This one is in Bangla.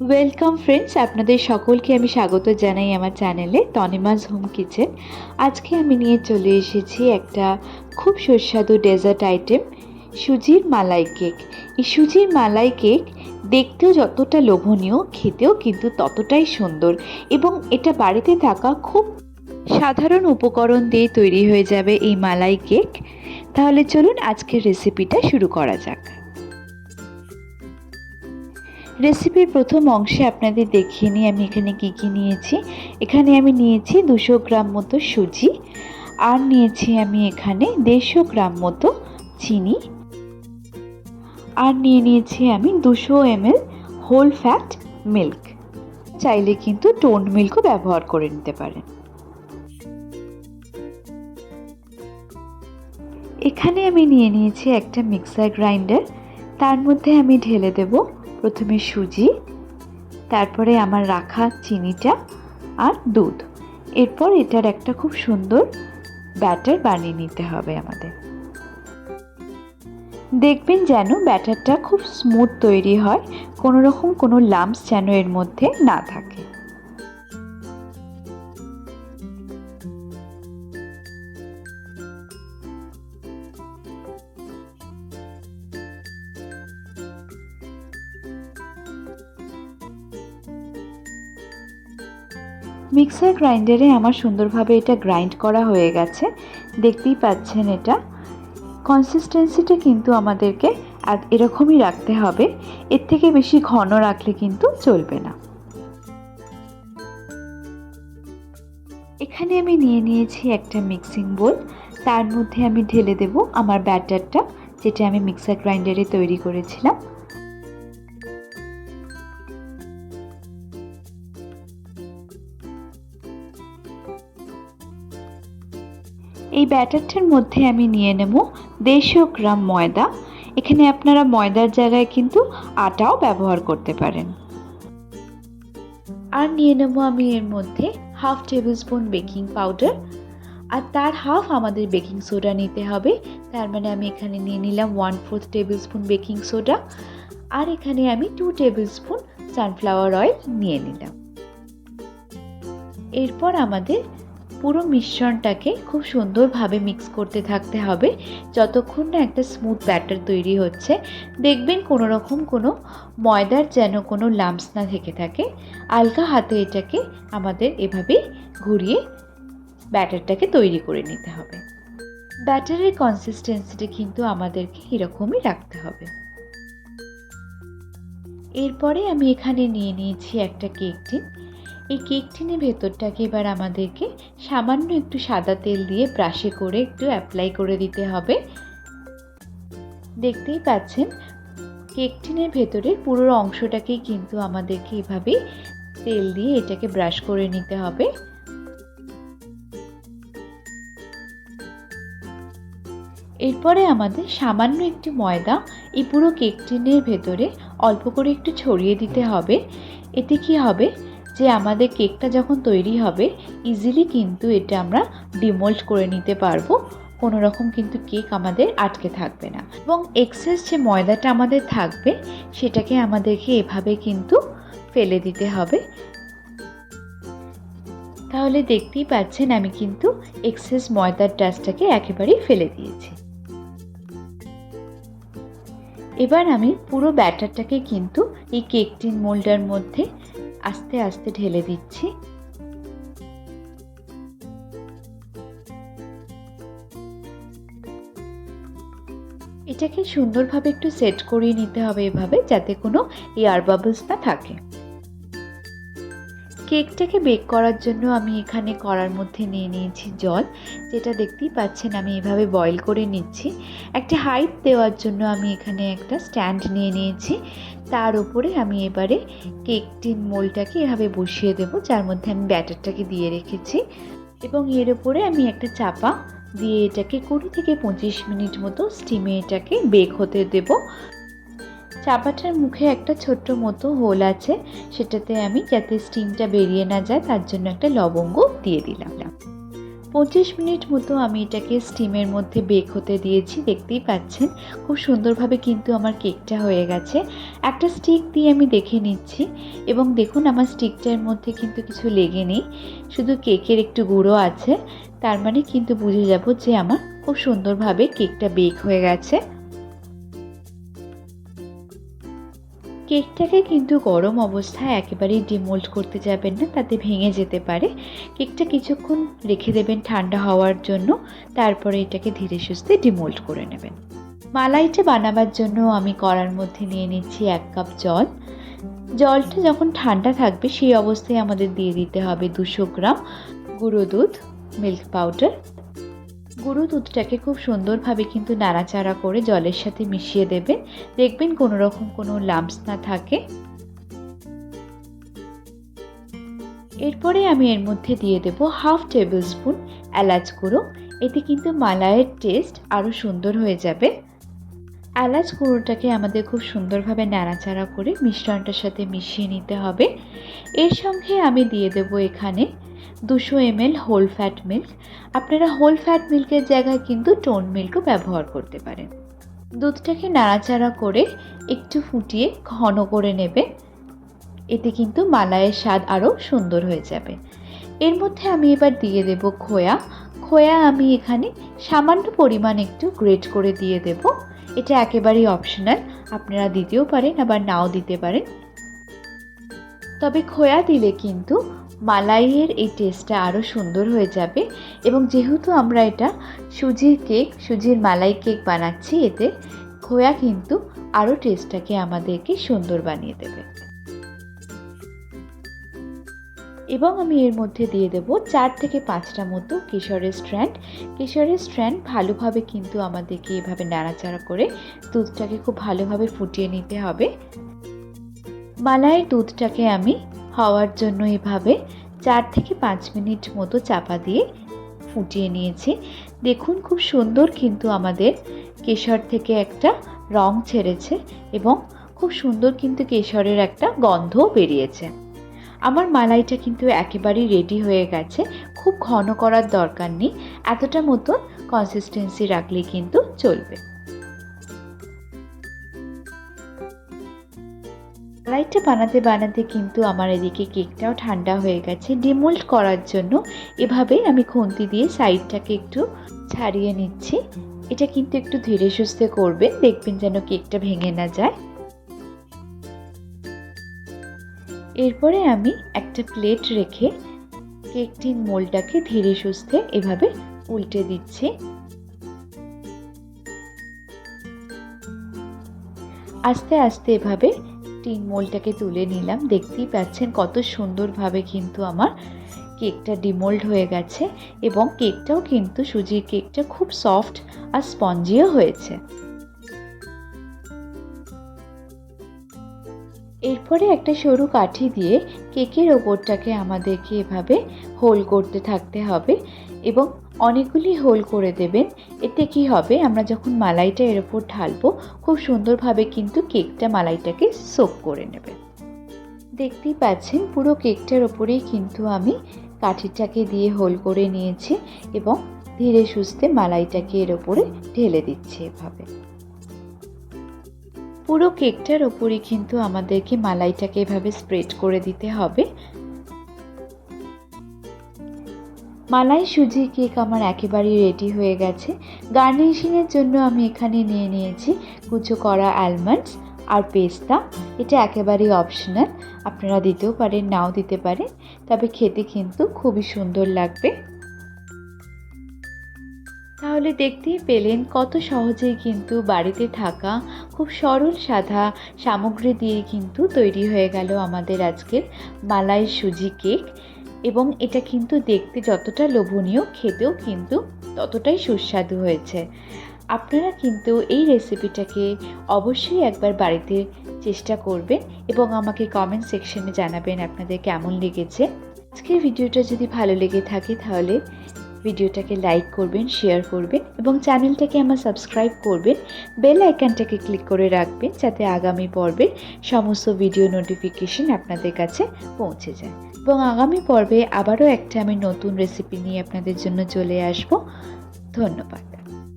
ওয়েলকাম ফ্রেন্ডস আপনাদের সকলকে আমি স্বাগত জানাই আমার চ্যানেলে তনিমাজ হোম কিচেন আজকে আমি নিয়ে চলে এসেছি একটা খুব সুস্বাদু ডেজার্ট আইটেম সুজির মালাই কেক এই সুজির মালাই কেক দেখতেও যতটা লোভনীয়, খেতেও কিন্তু ততটাই সুন্দর এবং এটা বাড়িতে থাকা খুব সাধারণ উপকরণ দিয়ে তৈরি হয়ে যাবে এই মালাই কেক তাহলে চলুন আজকের রেসিপিটা শুরু করা যাক। রেসিপির প্রথম অংশে আপনাদের দেখিয়ে নিই, আমি এখানে কী কী নিয়েছি। এখানে আমি নিয়েছি দুশো গ্রাম মতো সুজি আর নিয়েছি আমি এখানে দেড়শো গ্রাম মতো চিনি। আর নিয়ে নিয়েছি আমি দুশো এমএল হোল ফ্যাট মিল্ক চাইলে কিন্তু টোন্ড মিল্কও ব্যবহার করে নিতে পারেন। এখানে আমি নিয়ে নিয়েছি একটা মিক্সার গ্রাইন্ডার তার মধ্যে আমি ঢেলে দেবো প্রথমে সুজি, তারপরে আমার রাখা চিনিটা আর দুধ। এরপর এটার একটা খুব সুন্দর ব্যাটার বানিয়ে নিতে হবে আমাদের। দেখবেন যেন ব্যাটারটা খুব স্মুথ তৈরি হয়, কোনো রকম কোনো লাম্পস যেন এর মধ্যে না থাকে। মিক্সার গ্রাইন্ডারে আমার সুন্দরভাবে এটা গ্রাইন্ড করা হয়ে গেছে। দেখতেই পাচ্ছেন এটা। কনসিস্টেন্সিটা কিন্তু আমাদেরকে এরকমই রাখতে হবে। এর থেকে বেশি ঘন রাখলে কিন্তু চলবে না। এখানে আমি নিয়ে নিয়েছি একটা মিক্সিং বোল। তার মধ্যে আমি ঢেলে দেব আমার ব্যাটারটা, যেটা আমি মিক্সার গ্রাইন্ডারে তৈরি করেছিলাম। এই ব্যাটারটার মধ্যে আমি নিয়ে নেব দেড়শো গ্রাম ময়দা। এখানে আপনারা ময়দার জায়গায় কিন্তু আটাও ব্যবহার করতে পারেন। আর নিয়ে নেব আমি এর মধ্যে half tablespoon baking powder. আর তার হাফ আমাদের বেকিং সোডা নিতে হবে। তার মানে আমি এখানে নিয়ে নিলাম one fourth tablespoon baking soda. আর এখানে আমি two tablespoon sunflower oil নিয়ে নিলাম। এরপর আমাদের পুরো মিশ্রণটাকে খুব সুন্দরভাবে মিক্স করতে থাকতে হবে। যতক্ষণ না একটা স্মুথ ব্যাটার তৈরি হচ্ছে, দেখবেন কোনো রকম কোনো ময়দার যেন কোনো লাম্পস না থেকে থাকে। আলগা হাতে এটাকে আমাদের এভাবেই ঘুরিয়ে ব্যাটারটাকে তৈরি করে নিতে হবে। ব্যাটারের কনসিস্টেন্সিটা কিন্তু আমাদেরকে এরকমই রাখতে হবে। এরপরে আমি এখানে নিয়ে নিয়েছি একটা কেক টিন এই কেক টিনের ভেতরটাকে এবার আমাদেরকে সামান্য একটু সাদা তেল দিয়ে ব্রাশে করে একটু অ্যাপ্লাই করে দিতে হবে। দেখতেই পাচ্ছেন কেক টিনের ভেতরের পুরো অংশটাকেই কিন্তু আমাদেরকে এভাবেই তেল দিয়ে এটাকে ব্রাশ করে নিতে হবে। এরপরে আমাদের সামান্য একটু ময়দা এই পুরো কেক টিনের ভেতরে অল্প করে একটু ছড়িয়ে দিতে হবে। এতে কি হবে? যে আমাদের কেকটা যখন তৈরি হবে ইজিলি কিন্তু এটা আমরা ডিমোল্ড করে নিতে পারব। কোনো রকম কিন্তু কেক আমাদের আটকে থাকবে না। এবং এক্সেস যে ময়দাটা আমাদের থাকবে, সেটাকে আমাদেরকে এভাবে কিন্তু ফেলে দিতে হবে। তাহলে দেখতেই পাচ্ছেন আমি কিন্তু এক্সেস ময়দার ডাস্টটাকে একেবারেই ফেলে দিয়েছি। এবার আমি পুরো ব্যাটারটাকে কিন্তু এই কেক টিন মোল্ডার মধ্যে আস্তে আস্তে ঢেলে দিচ্ছি। এটাকে সুন্দরভাবে একটু সেট করিয়ে নিতে হবে এভাবে, যাতে কোনো এয়ার বাবলস না থাকে। কেকটাকে বেক করার জন্য আমি এখানে করার মধ্যে নিয়ে নিয়েছি জল। যেটা দেখতেই পাচ্ছেন আমি এভাবে বয়েল করে নিচ্ছি। একটা হাইট দেওয়ার জন্য আমি এখানে একটা স্ট্যান্ড নিয়ে নিয়েছি। তার উপরে আমি এবারে কেকটির মোলটাকে এভাবে বসিয়ে দেব, যার মধ্যে আমি ব্যাটারটাকে দিয়ে রেখেছি। এবং এর উপরে আমি একটা চাপা দিয়ে এটাকে কুড়ি থেকে পঁচিশ মিনিট মতো স্টিমে এটাকে বেক হতে দেব। চাপাটার মুখে একটা ছোট্ট মতো হোল আছে, সেটাতে আমি যাতে স্টিমটা বেরিয়ে না যায়, তার জন্য একটা লবঙ্গ দিয়ে দিলাম। পঁচিশ মিনিট মতো আমি এটাকে স্টিমের মধ্যে বেক হতে দিয়েছি, দেখতেই পাচ্ছেন? খুব সুন্দরভাবে কিন্তু আমার কেকটা হয়ে গেছে। একটা স্টিক দিয়ে আমি দেখে নিচ্ছি, এবং দেখুন আমার স্টিকটার মধ্যে কিন্তু কিছু লেগে নেই। শুধু কেকের একটু গুঁড়ো আছে, তার মানে কিন্তু বুঝে যাব যে আমার খুব সুন্দরভাবে কেকটা বেক হয়ে গেছে। কেকটাকে কিন্তু গরম অবস্থায় একেবারেই ডিমোল্ড করতে যাবেন না, তাতে ভেঙে যেতে পারে। কেকটা কিছুক্ষণ রেখে দেবেন ঠান্ডা হওয়ার জন্য, তারপরে এটাকে ধীরে সুস্থে ডিমোল্ড করে নেবেন। মালাইটা বানাবার জন্য আমি কড়ার মধ্যে নিয়ে নিচ্ছি এক কাপ জল। জলটা যখন ঠান্ডা থাকবে, সেই অবস্থায় আমাদের দিয়ে দিতে হবে দুশো গ্রাম গুঁড়ো দুধ, মিল্ক পাউডার। গুঁড়ো দুধটাকে খুব সুন্দরভাবে কিন্তু নাড়াচাড়া করে জলের সাথে মিশিয়ে দেবেন দেখবেন কোনো রকম কোনো লাম্পস না থাকে। এরপরে আমি এর মধ্যে দিয়ে দেব হাফ টেবিল স্পুন এলাচ গুঁড়ো। এতে কিন্তু মালাইয়ের টেস্ট আরও সুন্দর হয়ে যাবে। এলাচ গুঁড়োটাকে আমাদের খুব সুন্দরভাবে নাড়াচাড়া করে মিশ্রণটার সাথে মিশিয়ে নিতে হবে। এর সঙ্গে আমি দিয়ে দেব এখানে দুশো এমএল হোল ফ্যাট মিল্ক আপনারা হোল ফ্যাট মিল্কের জায়গায় কিন্তু টোন মিল্কও ব্যবহার করতে পারেন। দুধটাকে নাড়াচাড়া করে একটু ফুটিয়ে ঘন করে নেবে। এতে কিন্তু মালাইয়ের স্বাদ আরও সুন্দর হয়ে যাবে। এর মধ্যে আমি এবার দিয়ে দেব খোয়া। খোয়া আমি এখানে সামান্য পরিমাণ একটু গ্রেট করে দিয়ে দেব। এটা একেবারেই অপশনাল আপনারা দিতেও পারেন, আবার নাও দিতে পারেন। তবে খোয়া দিলে কিন্তু মালাইয়ের এই টেস্টটা আরও সুন্দর হয়ে যাবে। এবং যেহেতু আমরা এটা সুজির কেক সুজির মালাই কেক বানাচ্ছি, এতে খোয়া কিন্তু আরও টেস্টটাকে আমাদেরকে সুন্দর বানিয়ে দেবে। এবং আমি এর মধ্যে দিয়ে দেব চার থেকে পাঁচটা মতো কেশরের স্ট্র্যান্ড কেশরের স্ট্র্যান্ড ভালোভাবে কিন্তু আমাদেরকে এভাবে নাড়াচাড়া করে দুধটাকে খুব ভালোভাবে ফুটিয়ে নিতে হবে। মালাইয়ের দুধটাকে আমি হওয়ার জন্য এভাবে চার থেকে পাঁচ মিনিট মতো চাপা দিয়ে ফুটিয়ে নিয়েছি। দেখুন খুব সুন্দর কিন্তু আমাদের কেশর থেকে একটা রং ছেড়েছে এবং খুব সুন্দর কিন্তু কেশরের একটা গন্ধও বেরিয়েছে। আমার মালাইটা কিন্তু একেবারেই রেডি হয়ে গেছে, খুব ঘন করার দরকার নেই, এতটা মতন কনসিস্টেন্সি রাখলেই কিন্তু চলবে। মালাইটা বানাতে বানাতে কিন্তু আমার এদিকে কেকটাও ঠান্ডা হয়ে গেছে। ডিমোল্ড করার জন্য এভাবে আমি খুন্তি দিয়ে সাইডটাকে একটু ছাড়িয়ে নিচ্ছি। এটা কিন্তু একটু ধীরে সুস্থে করবেন দেখবেন যেন কেকটা ভেঙে না যায়। এরপরে আমি একটা প্লেট রেখে কেকটির মোলটাকে ধীরে সুস্থে এভাবে উল্টে দিচ্ছি। আস্তে আস্তে এভাবে টিন মোলটাকে তুলে নিলাম। দেখতেই পাচ্ছেন কত সুন্দরভাবে কিন্তু আমার কেকটা ডিমোল্ড হয়ে গেছে এবং কেকটাও কিন্তু সুজির কেকটা খুব সফট আর স্পঞ্জিও হয়েছে। এরপরে একটা সরু কাঠি দিয়ে কেকের ওপরটাকে আমাদেরকে এভাবে হোল করতে থাকতে হবে। এবং অনেকগুলি হোল করে দেবেন। এতে কি হবে? আমরা যখন মালাইটা এর ওপর ঢালবো, খুব সুন্দরভাবে কিন্তু কেকটা মালাইটাকে সোক করে নেবে। দেখতেই পাচ্ছেন, পুরো কেকটার ওপরেই কিন্তু আমি কাঠিটাকে দিয়ে হোল করে নিয়েছি এবং ধীরে সুস্থে মালাইটাকে এর ওপরে ঢেলে দিচ্ছি এভাবে। পুরো কেকটার ওপরই কিন্তু আমাদেরকে মালাইটাকে এভাবে স্প্রেড করে দিতে হবে। মালাই সুজি কেক আমার একেবারেই রেডি হয়ে গেছে। গার্নিশিংয়ের জন্য আমি এখানে নিয়ে নিয়েছি কুচো করা অ্যালমন্ডস আর পেস্তা। এটা একেবারেই অপশনাল আপনারা দিতেও পারেন, নাও দিতে পারেন। তবে খেতে কিন্তু খুবই সুন্দর লাগবে। তাহলে দেখতেই পেলেন কত সহজেই কিন্তু বাড়িতে থাকা খুব সরল সাদা সামগ্রী দিয়ে কিন্তু তৈরি হয়ে গেল আমাদের আজকের মালাই সুজি কেক। এবং এটা কিন্তু দেখতে যতটা লোভনীয়, খেতেও কিন্তু ততটাই সুস্বাদু হয়েছে। আপনারা কিন্তু এই রেসিপিটাকে অবশ্যই একবার বাড়িতে চেষ্টা করবেন এবং আমাকে কমেন্ট সেকশনে জানাবেন আপনাদের কেমন লেগেছে। আজকের ভিডিওটা যদি ভালো লেগে থাকে তাহলে ভিডিওটাকে লাইক করবেন শেয়ার করবেন এবং চ্যানেলটাকে আমার সাবস্ক্রাইব করবেন। বেল আইকনটাকে ক্লিক করে রাখবেন যাতে আগামী পর্বের সমস্ত ভিডিও নোটিফিকেশন আপনাদের কাছে পৌঁছে যায়। এবং আগামী পর্বে আবারও একটা আমি নতুন রেসিপি নিয়ে আপনাদের জন্য চলে আসব। ধন্যবাদ।